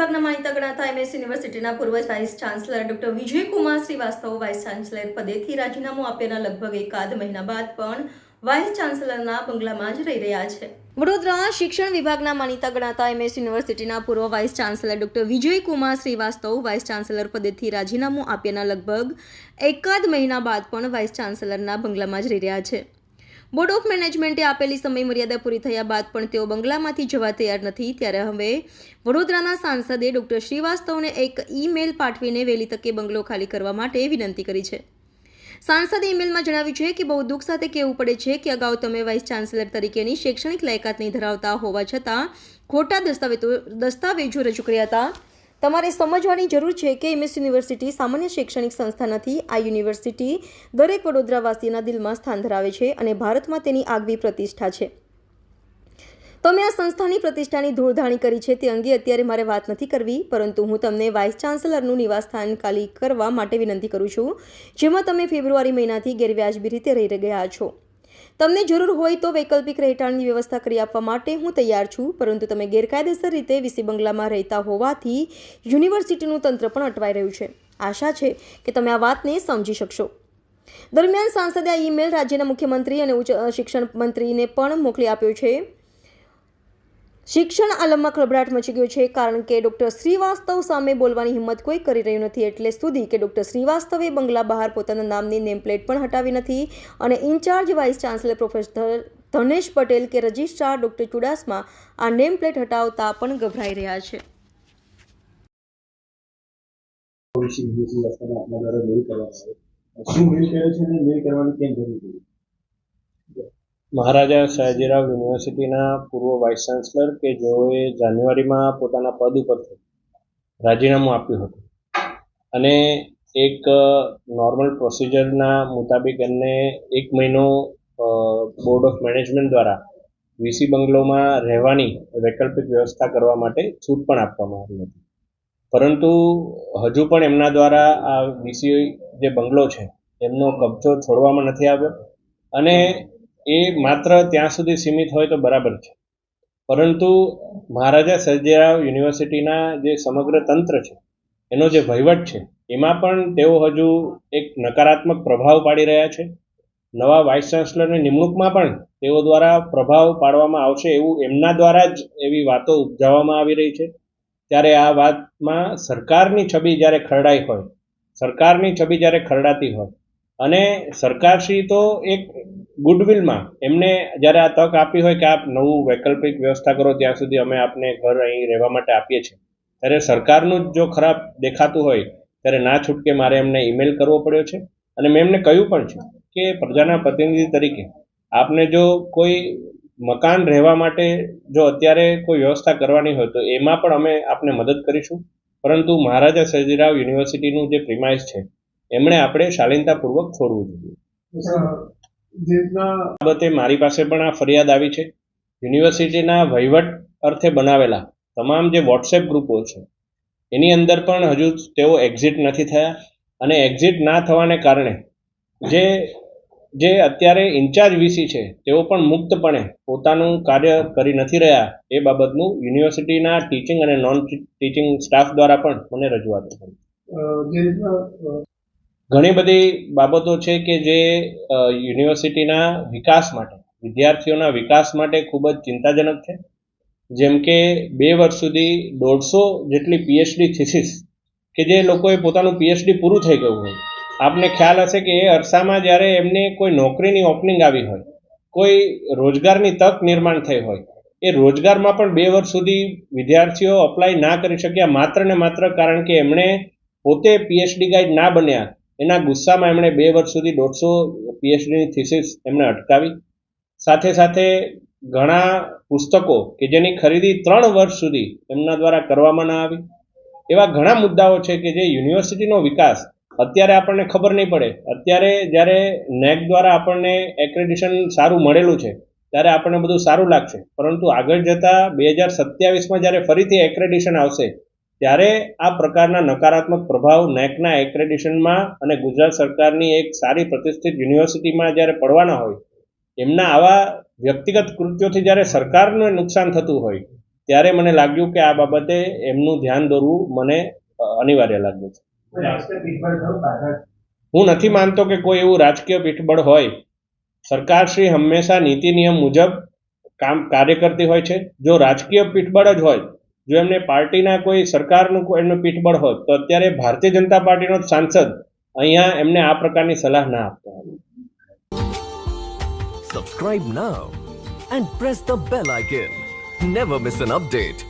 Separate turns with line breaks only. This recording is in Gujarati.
વિભાગના માહિતી ગણાતા એમએસ યુનિવર્સિટીના પૂર્વ vice chancellor doctor Vijaykumar Shrivastava vice chancellor પદેથી રાજીનામું આપ્યાના લગભગ એકાદ મહિના બાદ પણ વાઇસ ચાન્સલરના બંગલામાં જ રહી રહ્યા છે. વડોદરા શિક્ષણ વિભાગના માનીતા ગણાતા એમએસ યુનિવર્સિટીના પૂર્વ vice chancellor doctor Vijaykumar Shrivastava vice chancellor પદેથી રાજીનામું આપ્યાના લગભગ એકાદ મહિના બાદ પણ વાઇસ ચાન્સલરના બંગલામાં જ રહી રહ્યા છે. બોર્ડ ઓફ મેનેજમેન્ટે આપેલી સમય મર્યાદા પૂરી થયા બાદ પણ તેઓ બંગલામાંથી જવા તૈયાર નથી. ત્યારે હવે વડોદરાના સાંસદે ડોક્ટર શ્રીવાસ્તવને એક ઈમેલ પાઠવીને વહેલી તકે બંગલો ખાલી કરવા માટે વિનંતી કરી છે. સાંસદે ઈમેલમાં જણાવ્યું છે કે બહુ દુઃખ સાથે કહેવું પડે છે કે અગાઉ તમે વાઇસ ચાન્સલર તરીકેની શૈક્ષણિક લાયકાત નહીં ધરાવતા હોવા છતાં ખોટા દસ્તાવેજો દસ્તાવેજો રજૂ કર્યા હતા. તમારે સમજવાની જરૂર છે કે એમએસ યુનિવર્સિટી સામાન્ય શૈક્ષણિક સંસ્થા નથી. આ યુનિવર્સિટી દરેક વડોદરાવાસીના દિલમાં સ્થાન ધરાવે છે અને ભારતમાં તેની આગવી પ્રતિષ્ઠા છે. તમે આ સંસ્થાની પ્રતિષ્ઠાની ધૂળધાણી કરી છે તે અંગે અત્યારે મારે વાત નથી કરવી, પરંતુ હું તમને વાઇસ ચાન્સલરનું નિવાસસ્થાન ખાલી કરવા માટે વિનંતી કરું છું, જેમાં તમે ફેબ્રુઆરી મહિનાથી ગેરવ્યાજબી રીતે રહી ગયા છો. તમને જરૂર હોય તો વૈકલ્પિક રહેઠાણની વ્યવસ્થા કરી આપવા માટે હું તૈયાર છું, પરંતુ તમે ગેરકાયદેસર રીતે વીસી બંગલામાં રહેતા હોવાથી યુનિવર્સિટીનું તંત્ર પણ અટવાઈ રહ્યું છે. આશા છે કે તમે આ વાતને સમજી શકશો. દરમિયાન સાંસદે આ ઈમેલ રાજ્યના મુખ્યમંત્રી અને ઉચ્ચ શિક્ષણ મંત્રીને પણ મોકલી આપ્યો છે. શિક્ષણ આલમમાં ખળભળાટ મચી ગયો છે, કારણ કે ડોક્ટર શ્રીવાસ્તવ સામે બોલવાની હિંમત કોઈ કરી રહ્યું નથી, એટલે સુધી કે ડોક્ટર શ્રીવાસ્તવે બંગલા બહાર પોતાના નામની નેમ પ્લેટ પણ હટાવી નથી અને in charge vice chancellor professor Dhanesh Patel કે રજિસ્ટ્રાર ડોક્ટર ચુડાસમા આ નેમ પ્લેટ હટાવતા પણ ગભરાઈ રહ્યા છે.
શું મેલ કરે છે અને કરવાની કેમ જરૂર પડી?
મહારાજા સયાજીરાવ યુનિવર્સિટીના પૂર્વ વાઇસ ચાન્સલર કે જેઓએ જાન્યુઆરીમાં પોતાના પદ ઉપરથી રાજીનામું આપ્યું હતું. અને એક નોર્મલ પ્રોસિજરના મુતાબિક એમને એક મહિનો બોર્ડ ઓફ મેનેજમેન્ટ દ્વારા વીસી બંગલોમાં રહેવાની વૈકલ્પિક વ્યવસ્થા કરવા માટે છૂટ પણ આપવામાં આવી હતી. પરંતુ હજુ પણ એમના દ્વારા આ વીસી જે બંગલો છે, એમનો કબજો છોડવામાં નથી આવ્યો. અને એ માત્ર ત્યાં સુધી સીમિત હોય તો બરાબર છે. પરંતુ મહારાજા સર્જેરાવ યુનિવર્સિટીના જે સમગ્ર તંત્ર છે, એનો જે વહીવટ છે, એમાં પણ તેઓ હજુ એક નકારાત્મક પ્રભાવ પાડી રહ્યા છે. નવા વાઇસ ચાન્સલરની નિમણૂકમાં પણ તેઓ દ્વારા પ્રભાવ પાડવામાં આવશે એવું એમના દ્વારા જ એવી વાતો ઉપજાવવામાં આવી રહી છે. ત્યારે આ વાતમાં સરકારની છબી જ્યારે ખરડાઈ હોય, સરકારની છબી જ્યારે ખરડાતી હોય અને સરકારશ્રી તો એક ગુડવિલમાં, એમને જ્યારે આ તક આપી હોય કે આપ નવું વૈકલ્પિક વ્યવસ્થા કરો, ત્યાં સુધી અમે આપને ઘર અહીં રહેવા માટે આપીએ છીએ. ત્યારે સરકારનું જ જો ખરાબ દેખાતું હોય, ત્યારે ના છૂટકે મારે એમને ઈમેલ કરવો પડ્યો છે. અને મેં એમને કહ્યું પણ છે કે પ્રજાના પ્રતિનિધિ તરીકે, આપને જો કોઈ મકાન રહેવા માટે જો અત્યારે કોઈ વ્યવસ્થા કરવાની હોય, તો એમાં પણ અમે આપને મદદ કરીશું. પરંતુ મહારાજા સયાજીરાવ યુનિવર્સિટીનું જે પ્રિમાઇસ છે એમણે આપણે શાલીનતાપૂર્વક છોડવું જોઈએ. બાબતે મારી પાસે પણ આ ફરિયાદ આવી છે. યુનિવર્સિટીના વહીવટ અર્થે બનાવેલા તમામ જે વોટ્સએપ ગ્રુપો છે એની અંદર પણ હજુ તેઓ એક્ઝિટ નથી થયા અને એક્ઝિટ ના થવાને કારણે જે જે અત્યારે ઇન્ચાર્જ વીસી છે તેઓ પણ મુક્તપણે પોતાનું કાર્ય કરી નથી રહ્યા એ બાબતનું યુનિવર્સિટીના ટીચિંગ અને નોન ટીચિંગ સ્ટાફ દ્વારા પણ મને રજૂઆત કરી. ઘણી બધી બાબતો છે કે જે યુનિવર્સિટીના વિકાસ માટે, વિદ્યાર્થીઓના વિકાસ માટે ખૂબ જ ચિંતાજનક છે. જેમ કે બે વર્ષ સુધી દોઢસો જેટલી પીએચડી થિસિસ કે જે લોકોએ પોતાનું પીએચડી પૂરું થઈ ગયું હોય. આપને ખ્યાલ હશે કે એ અરસામાં જ્યારે એમને કોઈ નોકરીની ઓપનિંગ આવી હોય, કોઈ રોજગારની તક નિર્માણ થઈ હોય, એ રોજગારમાં પણ બે વર્ષ સુધી વિદ્યાર્થીઓ અપ્લાય ના કરી શક્યા માત્ર ને માત્ર કારણ કે એમણે પોતે પીએચડી ગાઈડ ના બન્યા એના ગુસ્સામાં એમણે બે વર્ષ સુધી દોઢસો પીએચડીની થિસિસ એમણે અટકાવી. સાથે સાથે ઘણા પુસ્તકો કે જેની ખરીદી ત્રણ વર્ષ સુધી એમના દ્વારા કરવામાં ન આવી. એવા ઘણા મુદ્દાઓ છે કે જે યુનિવર્સિટીનો વિકાસ અત્યારે આપણને ખબર નહીં પડે. અત્યારે જ્યારે નેક દ્વારા આપણને એક્રેડિશન સારું મળેલું છે, ત્યારે આપણને બધું સારું લાગશે. પરંતુ આગળ જતાં બે હજાર સત્યાવીસમાં જ્યારે ફરીથી એક્રેડિશન આવશે ત્યારે આ પ્રકારના નકારાત્મક પ્રભાવ નેકના એક્રેડિશનમાં અને ગુજરાત સરકારની એક સારી પ્રતિષ્ઠિત યુનિવર્સિટીમાં જ્યારે પડવાના હોય એમના આવા વ્યક્તિગત કૃત્યોથી જ્યારે સરકારને નુકસાન થતું હોય ત્યારે મને લાગ્યું કે આ બાબતે એમનું ધ્યાન દોરવું મને અનિવાર્ય લાગ્યું છે. હું નથી માનતો કે કોઈ એવું રાજકીય પીઠબળ હોય. સરકારશ્રી હંમેશા નીતિ નિયમ મુજબ કામ કાર્ય કરતી હોય છે. જો રાજકીય પીઠબળ જ હોય જો એમને પાર્ટીના કોઈ સરકારનું કોઈ એમનું પીઠબળ હોત, તો અત્યારે ભારતીય જનતા પાર્ટીનો સાંસદ અહીંયા એમને આ પ્રકારની સલાહ ના આપતો હોય
Subscribe now and press the bell icon. Never miss an update.